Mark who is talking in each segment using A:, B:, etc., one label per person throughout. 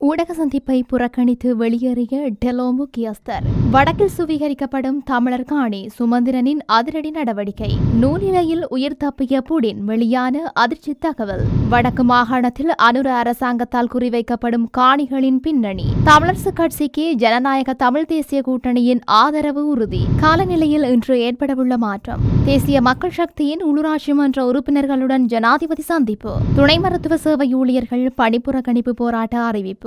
A: ஊடக சந்திப்பை புறக்கணித்து வெளியேறிய டெலோ முக்கியஸ்தர் வடக்கில் சுவீகரிக்கப்படும் தமிழர் காணி சுமந்திரனின் அதிரடி நடவடிக்கை. நூலிலையில் உயிர் தப்பிய புடின் வெளியான அதிர்ச்சி தகவல். வடக்கு மாகாணத்தில் அனுர அரசாங்கத்தால் குறிவைக்கப்படும் காணிகளின் பின்னணி. தமிழரசு கட்சிக்கு ஜனநாயக தமிழ் தேசிய கூட்டணியின் ஆதரவு உறுதி. காலநிலையில் இன்று ஏற்படவுள்ள மாற்றம். தேசிய மக்கள் சக்தியின் உள்ளூராட்சி மன்ற உறுப்பினர்களுடன் ஜனாதிபதி சந்திப்பு. துணை மருத்துவ சேவை ஊழியர்கள் பணிப்புறக்கணிப்பு போராட்ட அறிவிப்பு.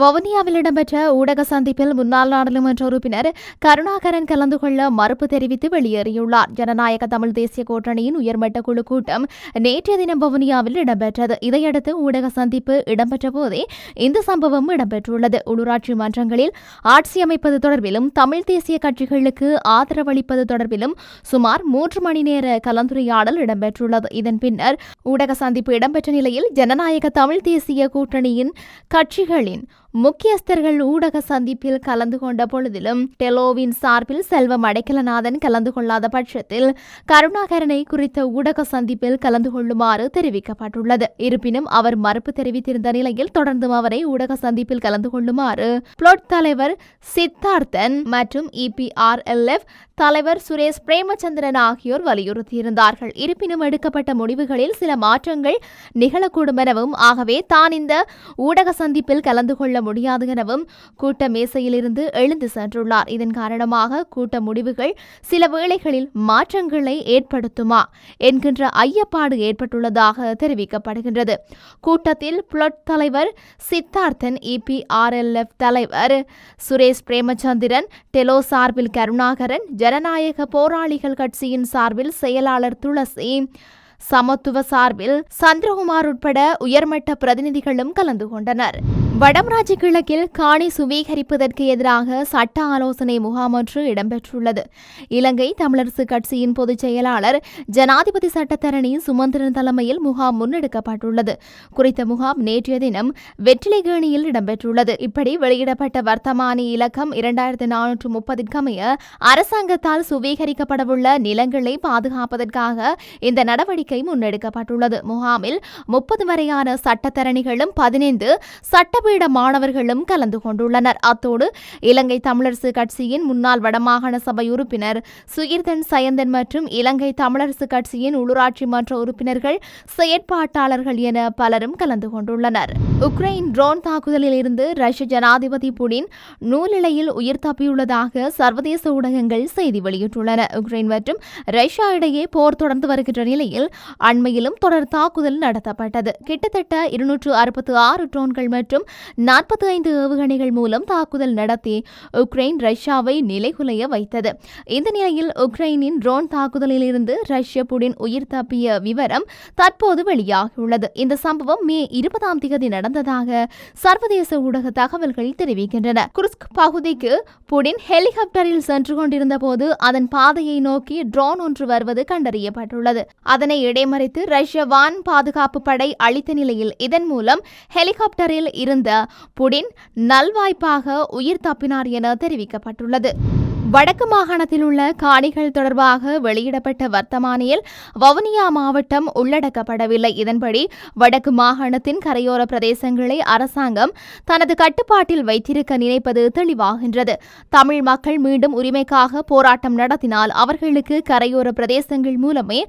A: வவுனியாவில் இடம்பெற்ற ஊடக சந்திப்பில் முன்னாள் நாடாளுமன்ற உறுப்பினர் கருணாகரன் கலந்து கொள்ள மறுப்பு தெரிவித்து வெளியேறியுள்ளார். ஜனநாயக தமிழ் தேசிய கூட்டணியின் உயர்மட்ட குழு கூட்டம் நேற்றைய தினம் வவுனியாவில் இடம்பெற்றது. இதையடுத்து ஊடக சந்திப்பு இடம்பெற்ற போதே இந்த சம்பவம் இடம்பெற்றுள்ளது. உள்ளூராட்சி மன்றங்களில் ஆட்சி அமைப்பது தொடர்பிலும் தமிழ் தேசிய கட்சிகளுக்கு ஆதரவளிப்பது தொடர்பிலும் சுமார் மூன்று மணி நேர கலந்துரையாடல் இடம்பெற்றுள்ளது. இதன் பின்னர் ஊடக சந்திப்பு இடம்பெற்ற நிலையில் ஜனநாயக தமிழ் தேசிய கூட்டணியின் கட்சிகளின் முக்கியஸ்தர்கள் ஊடக சந்திப்பில் கலந்து கொண்ட பொழுதிலும் டெலோவின் சார்பில் செல்வம் அடைக்கலநாதன் கலந்து கொள்ளாத பட்சத்தில் கருணாகரனை குறித்த ஊடக சந்திப்பில் கலந்து கொள்ளுமாறு தெரிவிக்கப்பட்டுள்ளது. இருப்பினும் அவர் மறுப்பு தெரிவித்திருந்த நிலையில் தொடர்ந்தும் அவரை ஊடக சந்திப்பில் கலந்து கொள்ளுமாறு புளொட் தலைவர் சித்தார்த்தன் மற்றும் இபிஆர்எல்எஃப் தலைவர் சுரேஷ் பிரேமச்சந்திரன் ஆகியோர் வலியுறுத்தியிருந்தார்கள். இருப்பினும் எடுக்கப்பட்ட முடிவுகளில் சில மாற்றங்கள் நிகழக்கூடும் எனவும் ஆகவே தான் இந்த ஊடக சந்திப்பில் கலந்து கொள்ள முடியாது எனவும் கூட்ட மேசையிலிருந்து எழுந்து சென்றுள்ளார். இதன் காரணமாக கூட்ட முடிவுகள் சில வேளைகளில் மாற்றங்களை ஏற்படுத்துமா என்கின்ற ஐயப்பாடு ஏற்பட்டுள்ளதாக தெரிவிக்கப்படுகின்றது. கூட்டத்தில் புளட் தலைவர் சித்தார்த்தன் இபிஆர்எல்எஃப் தலைவர் சுரேஷ் பிரேமச்சந்திரன் டெலோ சார்பில் கருணாகரன் ஜனநாயக போராளிகள் கட்சியின் சார்பில் செயலாளர் துளசி சமத்துவ சார்பில் சந்திரகுமார் உட்பட உயர்மட்ட பிரதிநிதிகளும் கலந்து கொண்டனர். வடமராட்சி கிழக்கில் காணி சுவீகரிப்பதற்கு எதிராக சட்ட ஆலோசனை முகாம் ஒன்று இடம்பெற்றுள்ளது. இலங்கை தமிழரசு கட்சியின் பொதுச் செயலாளர் ஜனாதிபதி சட்டத்தரணி சுமந்திரன் தலைமையில் முகாம் முன்னெடுக்கப்பட்டுள்ளது. குறித்த முகாம் நேற்றைய தினம் வெற்றிலைகேணியில் இடம்பெற்றுள்ளது. இப்படி வெளியிடப்பட்ட வர்த்தமானி இலக்கம் இரண்டாயிரத்து நானூற்று முப்பதிற்கமைய அரசாங்கத்தால் சுவீகரிக்கப்படவுள்ள நிலங்களை பாதுகாப்பதற்காக இந்த நடவடிக்கை முன்னெடுக்கப்பட்டுள்ளது. முகாமில் முப்பது வரையான சட்டத்தரணிகளும் பதினைந்து சட்ட சட்டப்பீட மாணவர்களும் கலந்து கொண்டுள்ளனர். அத்தோடு இலங்கை தமிழரசு கட்சியின் முன்னாள் வடமாகாண சபை உறுப்பினர் சுயிர்தன் சயந்தன் மற்றும் இலங்கை தமிழரசு கட்சியின் உள்ளூராட்சி மன்ற உறுப்பினர்கள் செயற்பாட்டாளர்கள் என பலரும் கலந்து கொண்டுள்ளனர். உக்ரைன் ட்ரோன் தாக்குதலில் இருந்து ரஷ்ய ஜனாதிபதி புடின் நூலிலையில் உயிர் தப்பியுள்ளதாக சர்வதேச ஊடகங்கள் செய்தி வெளியிட்டுள்ளன. உக்ரைன் மற்றும் ரஷ்யா இடையே போர் தொடர்ந்து வருகின்ற நிலையில் அண்மையிலும் தொடர் தாக்குதல் நடத்தப்பட்டது. கிட்டத்தட்ட இருநூற்று அறுபத்து ஆறு ட்ரோன்கள் மற்றும் நாற்பத்தி ஐந்து ஏவுகணைகள் மூலம் தாக்குதல் நடத்தி உக்ரைன் ரஷ்யாவை நிலைகுலைய வைத்தது. இந்த நிலையில் உக்ரைனின் ட்ரோன் தாக்குதலில் இருந்து ரஷ்ய புடின் உயிர் தப்பிய விவரம் தற்போது வெளியாகியுள்ளது. இந்த சம்பவம் மே இருபதாம் தேதி நடந்ததாக சர்வதேச ஊடக தகவல்கள் தெரிவிக்கின்றன. குர்ஸ்க் பகுதிக்கு புடின் ஹெலிகாப்டரில் சென்று கொண்டிருந்த போது அதன் பாதையை நோக்கி ட்ரோன் ஒன்று வருவது கண்டறியப்பட்டுள்ளது. அதனை இடைமறித்து ரஷ்ய வான் பாதுகாப்பு படை அளித்த நிலையில் இதன் மூலம் ஹெலிகாப்டரில் இருந்து புடின் நல்வாய்ப்பாக உயிர் தப்பினார் என தெரிவிக்கப்பட்டுள்ளது. வடக்கு மாகாணத்தில் உள்ள காணிகள் தொடர்பாக வெளியிடப்பட்ட வர்த்தமானியில் வவுனியா மாவட்டம் உள்ளடக்கப்படவில்லை. இதன்படி வடக்கு மாகாணத்தின் கரையோர பிரதேசங்களை அரசாங்கம் தனது கட்டுப்பாட்டில் வைத்திருக்க நினைப்பது தெளிவாகின்றது. தமிழ் மக்கள் மீண்டும் உரிமைக்காக போராட்டம் நடத்தினால் அவர்களுக்கு கரையோர பிரதேசங்கள் மூலமே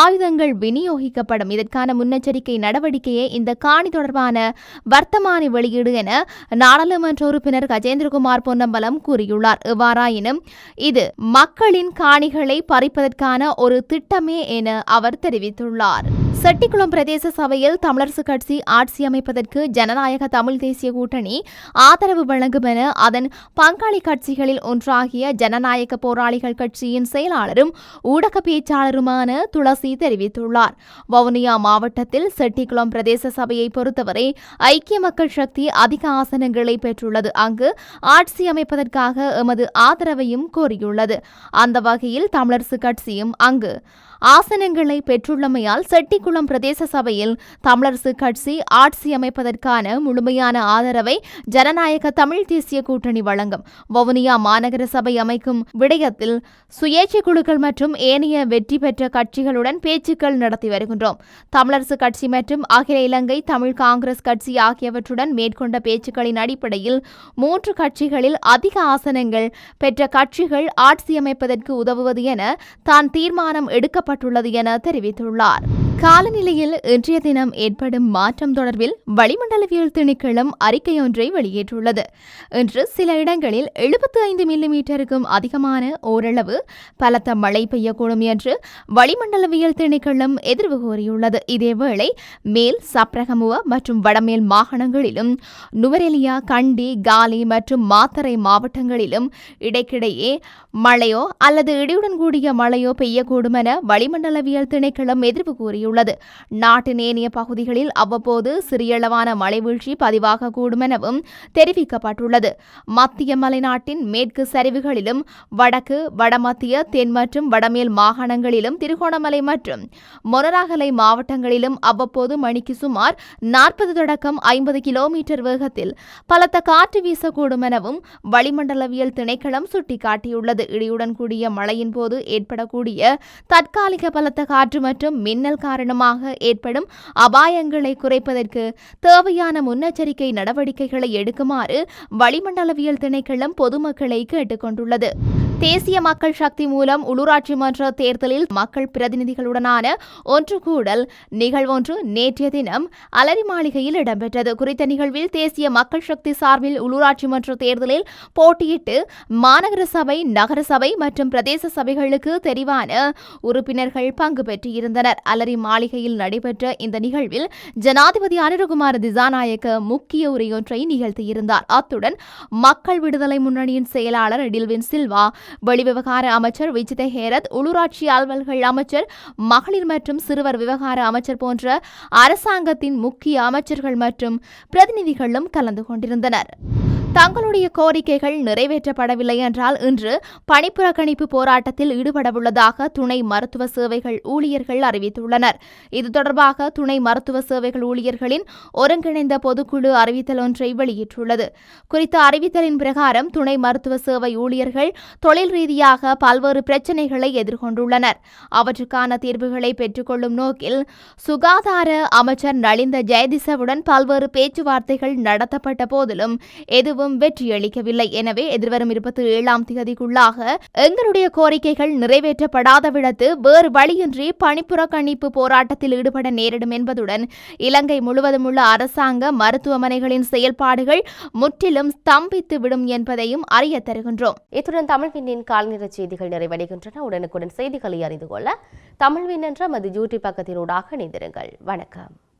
A: ஆயுதங்கள் விநியோகிக்கப்படும். இதற்கான முன்னெச்சரிக்கை நடவடிக்கையே இந்த காணி தொடர்பான வர்த்தமானி வெளியீடு என நாடாளுமன்ற உறுப்பினர் கஜேந்திரகுமார் பொன்னம்பலம் கூறியுள்ளார். எவ்வாறாயினும் இது மக்களின் காணிகளை பறிப்பதற்கான ஒரு திட்டமே என அவர் தெரிவித்துள்ளார். செட்டிக்குளம் பிரதேச சபையில் தமிழரசு கட்சி ஆட்சி அமைப்பதற்கு ஜனநாயக தமிழ் தேசிய கூட்டணி ஆதரவு வழங்கும் என அதன் பங்காளி கட்சிகளில் ஒன்றாகிய ஜனநாயக போராளிகள் கட்சியின் செயலாளரும் ஊடக பேச்சாளருமான துளசி தெரிவித்துள்ளார். வவுனியா மாவட்டத்தில் செட்டிக்குளம் பிரதேச சபையை பொறுத்தவரை ஐக்கிய மக்கள் சக்தி அதிக ஆசனங்களை பெற்றுள்ளது. அங்கு ஆட்சி அமைப்பதற்காக எமது ஆதரவையும் கோரியுள்ளது. அந்த வகையில் தமிழரசு கட்சியும் அங்கு ஆசனங்களை பெற்றுள்ளமையால் செட்டிக்குளம் பிரதேச சபையில் தமிழரசு கட்சி ஆட்சி அமைப்பதற்கான முழுமையான ஆதரவை ஜனநாயக தமிழ் தேசிய கூட்டணி வழங்கும். வவுனியா மாநகர சபை அமைக்கும் விடயத்தில் சுயேட்சை குழுக்கள் மற்றும் ஏனைய வெற்றி பெற்ற கட்சிகளுடன் பேச்சுக்கள் நடத்தி வருகின்றோம். தமிழரசு கட்சி மற்றும் அகில இலங்கை தமிழ் காங்கிரஸ் கட்சி ஆகியவற்றுடன் மேற்கொண்ட பேச்சுக்களின் அடிப்படையில் மூன்று கட்சிகளில் அதிக ஆசனங்கள் பெற்ற கட்சிகள் ஆட்சி அமைப்பதற்கு உதவுவது என தான் தீர்மானம் செய்யப்பட்டுள்ளது என தெரிவித்துள்ளார். காலநிலையில் இன்றைய தினம் ஏற்படும் மாற்றம் தொடர்பில் வளிமண்டலவியல் திணைக்களம் அறிக்கையொன்றை வெளியேற்றுள்ளது இன்று சில இடங்களில் எழுபத்து ஐந்து மில்லிமீட்டருக்கும் அதிகமான ஓரளவு பலத்த மழை பெய்யக்கூடும் என்று வளிமண்டலவியல் திணைக்களம் எதிர்வு கூறியுள்ளது. இதேவேளை மேல் சப்ரகமுவ மற்றும் வடமேல் மாகாணங்களிலும் நுவரெலியா கண்டி காலி மற்றும் மாத்தறை மாவட்டங்களிலும் இடைக்கிடையே மழையோ அல்லது இடியுடன் கூடிய மழையோ பெய்யக்கூடும் என வளிமண்டலவியல் திணைக்களம் எதிர்வு கூறியுள்ளது. கூறியுள்ளது நாட்டின் ஏனைய பகுதிகளில் அவ்வப்போது சிறியளவான மழைவீழ்ச்சி பதிவாகக்கூடும் எனவும் தெரிவிக்கப்பட்டுள்ளது. மத்திய மலைநாட்டின் மேற்கு சரிவுகளிலும் வடக்கு வடமத்திய தென் மற்றும் வடமேல் மாகாணங்களிலும் திருகோணமலை மற்றும் மொனராகலை மாவட்டங்களிலும் அவ்வப்போது மணிக்கு சுமார் நாற்பது தொடக்கம் ஐம்பது கிலோமீட்டர் வேகத்தில் பலத்த காற்று வீசக்கூடும் எனவும் வளிமண்டலவியல் திணைக்களம் சுட்டிக்காட்டியுள்ளது. இடியுடன் கூடிய மழையின் போது ஏற்படக்கூடிய தற்காலிக பலத்த காற்று மற்றும் மின்னல் காற்று காரணமாக ஏற்படும் அபாயங்களை குறைப்பதற்கு தேவையான முன்னெச்சரிக்கை நடவடிக்கைகளை எடுக்குமாறு வளிமண்டலவியல் திணைக்களம் பொதுமக்களை கேட்டுக்கொண்டுள்ளது. தேசிய மக்கள் சக்தி மூலம் உள்ளூராட்சி மன்ற தேர்தலில் மக்கள் பிரதிநிதிகளுடனான ஒன்று கூடல் நிகழ்வொன்று நேற்றைய தினம் அலரி மாளிகையில் இடம்பெற்றது. குறித்த நிகழ்வில் தேசிய மக்கள் சக்தி சார்பில் உள்ளூராட்சி மன்ற தேர்தலில் போட்டியிட்டு மாநகர சபை நகரசபை மற்றும் பிரதேச சபைகளுக்கு தெரிவான உறுப்பினர்கள் பங்கு பெற்றிருந்தனர். அலரி மாளிகையில் நடைபெற்ற இந்த நிகழ்வில் ஜனாதிபதி அனிருகுமார் திசாநாயக்க முக்கிய உரையொன்றை நிகழ்த்தியிருந்தார். அத்துடன் மக்கள் விடுதலை முன்னணியின் செயலாளர் டில்வின் சில்வா வெளிவிவகார அமைச்சர் விஜித ஹேரத் உள்ளூராட்சி அலுவல்கள் அமைச்சர் மகளிர் மற்றும் சிறுவர் விவகார அமைச்சர் போன்ற அரசாங்கத்தின் முக்கிய அமைச்சர்கள் மற்றும் பிரதிநிதிகளும் கலந்து கொண்டிருந்தனர். தங்களுடைய கோரிக்கைகள் நிறைவேற்றப்படவில்லை என்றால் இன்று பணிப்புறக்கணிப்பு போராட்டத்தில் ஈடுபடவுள்ளதாக துணை மருத்துவ சேவைகள் ஊழியர்கள் அறிவித்துள்ளனர். இது தொடர்பாக துணை மருத்துவ சேவைகள் ஊழியர்களின் ஒருங்கிணைந்த பொதுக்குழு அறிவித்தல் ஒன்றை வெளியிட்டுள்ளது. குறித்த அறிவித்தலின் பிரகாரம் துணை மருத்துவ சேவை ஊழியர்கள் தொழில் ரீதியாக பல்வேறு பிரச்சினைகளை எதிர்கொண்டுள்ளனர். அவற்றுக்கான தீர்வுகளை பெற்றுக்கொள்ளும் நோக்கில் சுகாதார அமைச்சர் நலிந்த ஜெயதிசவுடன் பல்வேறு பேச்சுவார்த்தைகள் நடத்தப்பட்ட போதிலும் எதுவும் வெற்றியளிக்கவில்லை எனவே எதிர்வரும் இருபத்தி ஏழாம் தேதிக்குள்ளாக எங்களுடைய கோரிக்கைகள் நிறைவேற்றப்படாத விடத்து வேறு வழியின்றி பணிப்புறக்கணிப்பு போராட்டத்தில் ஈடுபட நேரிடும் என்பதுடன் இலங்கை முழுவதும் உள்ள அரசாங்க மருத்துவமனைகளின் செயல்பாடுகள் முற்றிலும் ஸ்தம்பித்து விடும் என்பதையும் அறிய தருகின்றோம்.
B: இத்துடன் தமிழ்வின்னின் கால்நிற செய்திகள் நிறைவடைகின்றன. உடனுக்குடன் செய்திகளை அறிந்து கொள்ள தமிழ்வின் என்ற மது யூடியூப் பக்கத்தினூடாக இணைந்திருங்கள். வணக்கம்.